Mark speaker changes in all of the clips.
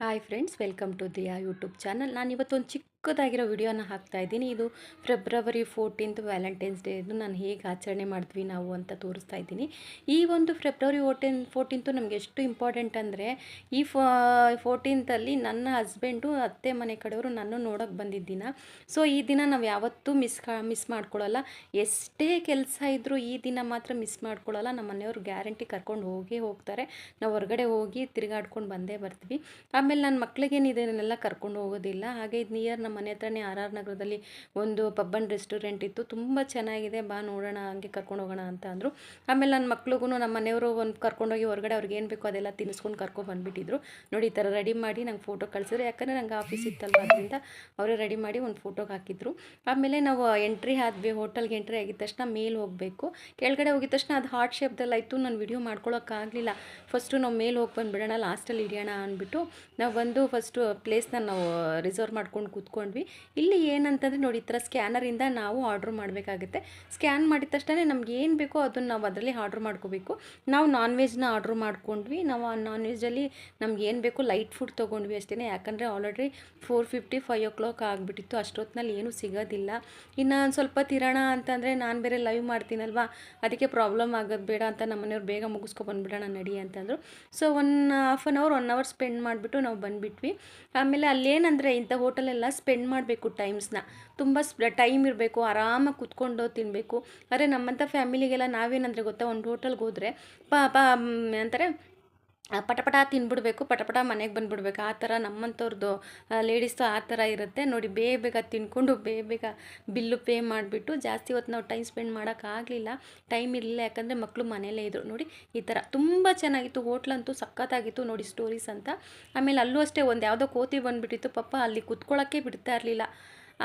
Speaker 1: Hi friends welcome to Diya YouTube channel ನಾನು ಇವತ್ತೊಂದು ಚಿಕ್ಕದಾಗಿರೋ ವಿಡಿಯೋನ ಹಾಕ್ತಾ ಇದ್ದೀನಿ. ಇದು ಫೆಬ್ರವರಿ ಫೋರ್ಟೀನ್ತ್ ವ್ಯಾಲೆಂಟೈನ್ಸ್ ಡೇ ಇದು ನಾನು ಹೇಗೆ ಆಚರಣೆ ಮಾಡಿದ್ವಿ ನಾವು ಅಂತ ತೋರಿಸ್ತಾ ಇದ್ದೀನಿ. ಈ ಒಂದು ಫೆಬ್ರವರಿ ಫೋರ್ಟೀನ್ ಫೋರ್ಟೀನ್ತು ನಮಗೆ ಎಷ್ಟು ಇಂಪಾರ್ಟೆಂಟ್ ಅಂದರೆ, ಈ ಫೋ ಫೋರ್ಟೀನ್ತಲ್ಲಿ ನನ್ನ ಹಸ್ಬೆಂಡು ಅತ್ತೆ ಮನೆ ಕಡೆಯವರು ನಾನು ನೋಡೋಕ್ಕೆ ಬಂದಿದ್ದಿನ ಸೊ ಈ ದಿನ ನಾವು ಯಾವತ್ತೂ ಮಿಸ್ ಮಿಸ್ ಮಾಡ್ಕೊಳ್ಳಲ್ಲ. ಎಷ್ಟೇ ಕೆಲಸ ಇದ್ದರೂ ಈ ದಿನ ಮಾತ್ರ ಮಿಸ್ ಮಾಡ್ಕೊಳ್ಳಲ್ಲ. ನಮ್ಮ ಮನೆಯವರು ಗ್ಯಾರಂಟಿ ಕರ್ಕೊಂಡು ಹೋಗೇ ಹೋಗ್ತಾರೆ. ನಾವು ಹೊರಗಡೆ ಹೋಗಿ ತಿರುಗಾಡ್ಕೊಂಡು ಬಂದೇ ಬರ್ತೀವಿ. ಆಮೇಲೆ ನನ್ನ ಮಕ್ಳಿಗೇನು ಇದನ್ನೆಲ್ಲ ಕರ್ಕೊಂಡು ಹೋಗೋದಿಲ್ಲ. ಹಾಗೆ ಇದು ನಿಯರ್ ನಮ್ಮ ಮನೆ ಹತ್ರನೇ ಆರ್ ಆರ್ ನಗರದಲ್ಲಿ ಒಂದು ಪಬ್ಬನ್ ರೆಸ್ಟೋರೆಂಟ್ ಇತ್ತು. ತುಂಬ ಚೆನ್ನಾಗಿದೆ. ಬಾ ನೋಡೋಣ, ಹಂಗೆ ಕರ್ಕೊಂಡು ಹೋಗೋಣ ಅಂತ ಅಂದರು. ಆಮೇಲೆ ನನ್ನ ಮಕ್ಳಿಗೂ ನಮ್ಮ ಮನೆಯವರು ಒಂದು ಕರ್ಕೊಂಡೋಗಿ ಹೊರಗಡೆ ಅವ್ರಿಗೆ ಏನು ಬೇಕೋ ಅದೆಲ್ಲ ತಿನ್ನಿಸ್ಕೊಂಡು ಕರ್ಕೊಂಡು ಬಂದುಬಿಟ್ಟಿದ್ರು. ನೋಡಿ, ಈ ಥರ ರೆಡಿ ಮಾಡಿ ನಂಗೆ ಫೋಟೋ ಕಳಿಸಿದ್ರು. ಯಾಕಂದರೆ ನಂಗೆ ಆಫೀಸ್ ಇತ್ತಲ್ವ ಅದರಿಂದ ಅವರೇ ರೆಡಿ ಮಾಡಿ ಒಂದು ಫೋಟೋಗೆ ಹಾಕಿದ್ರು. ಆಮೇಲೆ ನಾವು ಎಂಟ್ರಿ ಆದ್ವಿ. ಹೋಟೆಲ್ಗೆ ಎಂಟ್ರಿ ಆಗಿದ ತಕ್ಷಣ ಮೇಲೆ ಹೋಗಬೇಕು. ಕೆಳಗಡೆ ಹೋಗಿದ ತಕ್ಷಣ ಅದು ಹಾರ್ಟ್ ಶೇಪ್ದೆಲ್ಲ ಇತ್ತು. ನಾನು ವಿಡಿಯೋ ಮಾಡ್ಕೊಳ್ಳೋಕ್ಕಾಗಲಿಲ್ಲ ಫಸ್ಟು ನಾವು ಮೇಲೆ ಹೋಗಿ ಬಂದುಬಿಡೋಣ ಲಾಸ್ಟಲ್ಲಿ ಹಿಡಿಯೋಣ ಅಂದ್ಬಿಟ್ಟು ನಾವು ಬಂದು ಫಸ್ಟು ಪ್ಲೇಸ್ನ ನಾವು ರಿಸರ್ವ್ ಮಾಡ್ಕೊಂಡು ಕೂತ್ಕೊಂಡ್ವಿ ಇಲ್ಲಿ ಏನಂತಂದರೆ ನೋಡಿ, ಈ ಥರ ಸ್ಕ್ಯಾನರಿಂದ ನಾವು ಆರ್ಡ್ರ್ ಮಾಡಬೇಕಾಗುತ್ತೆ. ಸ್ಕ್ಯಾನ್ ಮಾಡಿದ ತಕ್ಷಣ ನಮ್ಗೆ ಏನು ಬೇಕೋ ಅದನ್ನು ನಾವು ಅದರಲ್ಲಿ ಆರ್ಡ್ರ್ ಮಾಡ್ಕೋಬೇಕು. ನಾವು ನಾನ್ ವೆಜ್ನ ಆರ್ಡ್ರ್ ಮಾಡ್ಕೊಂಡ್ವಿ. ನಾವು ಆ ನಾನ್ ವೆಜ್ಜಲ್ಲಿ ನಮ್ಗೆ ಏನು ಬೇಕೋ ಲೈಟ್ ಫುಡ್ ತೊಗೊಂಡ್ವಿ ಅಷ್ಟೇ ಯಾಕಂದರೆ already four fifty five o'clock ಆಗಿಬಿಟ್ಟಿತ್ತು. ಅಷ್ಟೊತ್ತಿನಲ್ಲಿ ಏನೂ ಸಿಗೋದಿಲ್ಲ. ಇನ್ನು ಸ್ವಲ್ಪ ತಿರೋಣ ಅಂತಂದರೆ ನಾನು ಬೇರೆ ಲೈವ್ ಮಾಡ್ತೀನಲ್ವಾ? ಅದಕ್ಕೆ ಪ್ರಾಬ್ಲಮ್ ಆಗೋದು ಬೇಡ ಅಂತ ನಮ್ಮ ಮನೆಯವ್ರು ಬೇಗ ಮುಗಿಸ್ಕೊ ಬಂದುಬಿಡೋಣ ನಡಿ ಅಂತಂದರು. So one half an hour one hour spend ಮಾಡಿಬಿಟ್ಟು ನಾವು ಬಂದುಬಿಟ್ವಿ. ಆಮೇಲೆ ಅಲ್ಲೇನಂದರೆ ಇಂಥ ಹೋಟೆಲೆಲ್ಲ ಸ್ಪೆಂಡ್ ಮಾಡಬೇಕು ಟೈಮ್ಸ್ನ. ತುಂಬ ಟೈಮ್ ಇರಬೇಕು, ಆರಾಮಾಗಿ ಕುತ್ಕೊಂಡು ತಿನ್ನಬೇಕು ಆದರೆ ನಮ್ಮಂಥ ಫ್ಯಾಮಿಲಿಗೆಲ್ಲ ನಾವೇನಂದರೆ ಗೊತ್ತಾ, ಒಂದು ಹೋಟೆಲ್ಗೆ ಹೋದರೆ ಪಾ ಅಂತಾರೆ ಪಟಪಟ ತಿನ್ಬಿಡ್ಬೇಕು ಪಟಪಟ ಮನೆಗೆ ಬಂದುಬಿಡ್ಬೇಕು. ಆ ಥರ ನಮ್ಮಂಥವ್ರದ್ದು ಲೇಡೀಸು ಆ ಥರ ಇರುತ್ತೆ. ನೋಡಿ, ಬೇಗ ಬೇಗ ತಿನ್ಕೊಂಡು ಬೇಗ ಬೇಗ ಬಿಲ್ಲು ಪೇ ಮಾಡಿಬಿಟ್ಟು ಜಾಸ್ತಿ ಹೊತ್ತು ನಾವು ಟೈಮ್ ಸ್ಪೆಂಡ್ ಮಾಡೋಕ್ಕಾಗಲಿಲ್ಲ ಟೈಮ್ ಇರಲಿಲ್ಲ. ಯಾಕಂದರೆ ಮಕ್ಕಳು ಮನೆಯಲ್ಲೇ ಇದ್ದರು ನೋಡಿ, ಈ ಥರ ತುಂಬ ಚೆನ್ನಾಗಿತ್ತು. ಹೋಟ್ಲಂತೂ ಸಖತ್ತಾಗಿತ್ತು. ನೋಡಿ ಸ್ಟೋರೀಸ್ ಅಂತ. ಆಮೇಲೆ ಅಲ್ಲೂ ಅಷ್ಟೇ ಒಂದು ಯಾವುದೋ ಕೋತಿ ಬಂದುಬಿಟ್ಟಿತ್ತು. ಪಾಪ ಅಲ್ಲಿ ಕುತ್ಕೊಳ್ಳೋಕ್ಕೆ ಬಿಡ್ತಾ ಇರಲಿಲ್ಲ.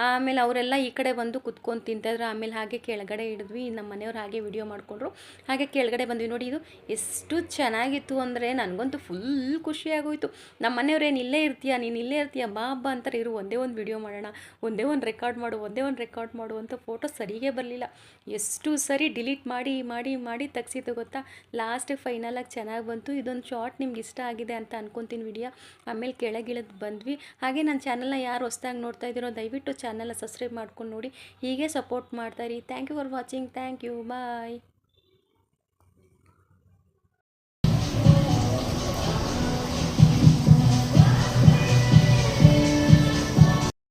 Speaker 1: ಆಮೇಲೆ ಅವರೆಲ್ಲ ಈ ಕಡೆ ಬಂದು ಕುತ್ಕೊಂಡು ತಿಂತಾಯಿದ್ರು. ಆಮೇಲೆ ಹಾಗೆ ಕೆಳಗಡೆ ಹಿಡಿದ್ವಿ. ನಮ್ಮ ಮನೆಯವ್ರು ಹಾಗೆ ವಿಡಿಯೋ ಮಾಡಿಕೊಂಡ್ರು. ಹಾಗೆ ಕೆಳಗಡೆ ಬಂದ್ವಿ. ನೋಡಿ ಇದು ಎಷ್ಟು ಚೆನ್ನಾಗಿತ್ತು ಅಂದರೆ ನನಗಂತೂ ಫುಲ್ ಖುಷಿಯಾಗೋಯಿತು. ನಮ್ಮ ಮನೆಯವ್ರೇನು ಇಲ್ಲೇ ಇರ್ತೀಯ? ನೀನು ಇಲ್ಲೇ ಇರ್ತೀಯ? ಬಾ ಹಬ್ಬ ಅಂತಾರೆ ಇರು. ಒಂದೇ ಒಂದು ವಿಡಿಯೋ ಮಾಡೋಣ. ಒಂದೇ ಒಂದು ರೆಕಾರ್ಡ್ ಮಾಡು. ಒಂದೇ ಒಂದು ರೆಕಾರ್ಡ್ ಮಾಡು ಅಂತ ಫೋಟೋ ಸರಿಗೆ ಬರಲಿಲ್ಲ. ಎಷ್ಟು ಸರಿ ಡಿಲೀಟ್ ಮಾಡಿ ಮಾಡಿ ಮಾಡಿ ತೆಗ್ಸಿದ್ದು ಗೊತ್ತಾ? ಲಾಸ್ಟ್ ಫೈನಲಾಗಿ ಚೆನ್ನಾಗಿ ಬಂತು. ಇದೊಂದು ಶಾರ್ಟ್ ನಿಮ್ಗೆ ಇಷ್ಟ ಆಗಿದೆ ಅಂತ ಅನ್ಕೊತೀನಿ ವಿಡಿಯೋ. ಆಮೇಲೆ ಕೆಳಗಿಳಿದು ಬಂದ್ವಿ. ಹಾಗೆ ನನ್ನ ಚಾನಲ್ನ ಯಾರು ಹೊಸ್ದಾಗಿ ನೋಡ್ತಾ ಇದ್ದೀರೋ ದಯವಿಟ್ಟು ಚಾನಲ್ನ ಸಬ್ಸ್ಕ್ರೈಬ್ ಮಾಡ್ಕೊಂಡು ನೋಡಿ. ಹೀಗೆ support ಮಾಡ್ತಾಯಿರಿ thank you for watching thank you bye